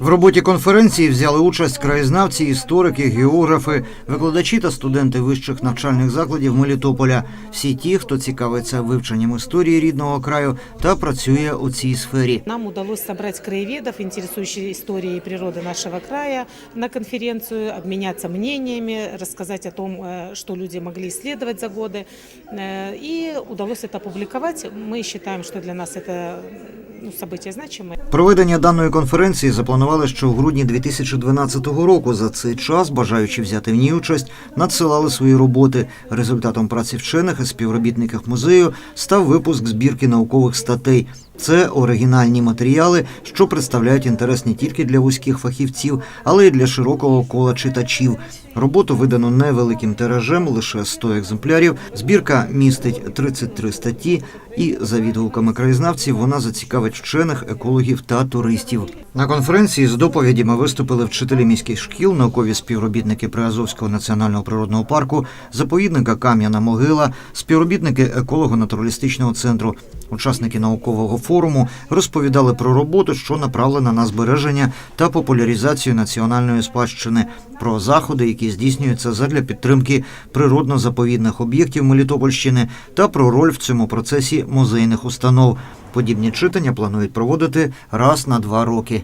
В роботі конференції взяли участь краєзнавці, історики, географи, викладачі та студенти вищих навчальних закладів Мелітополя. Всі ті, хто цікавиться вивченням історії рідного краю та працює у цій сфері. Нам удалось собрать краеведов, интересующих историей природы нашего края, на конференцию, обменяться мнениями, рассказать о том, э, что люди могли исследовать за годы. Э, И удалось это опубликовать. Мы считаем, что для нас это ну, значимое. Проведення даної конференції запланували ще у грудні 2012 року. За цей час, бажаючи взяти в ній участь, надсилали свої роботи. Результатом праці вчених і співробітників музею став випуск збірки наукових статей. Це оригінальні матеріали, що представляють інтерес не тільки для вузьких фахівців, але й для широкого кола читачів. Роботу видано невеликим тиражем, лише 100 екземплярів. Збірка містить 33 статті, і за відгуками краєзнавців вона зацікавить вчених, екологів та туристів. На конференції з доповідями виступили вчителі міських шкіл, наукові співробітники Приазовського національного природного парку, заповідника Кам'яна Могила, співробітники еколого-натуралістичного центру. Учасники наукового форуму розповідали про роботу, що направлена на збереження та популяризацію національної спадщини, про заходи, які здійснюються задля підтримки природно-заповідних об'єктів Мелітопольщини, та про роль в цьому процесі музейних установ. Подібні читання планують проводити раз на два роки.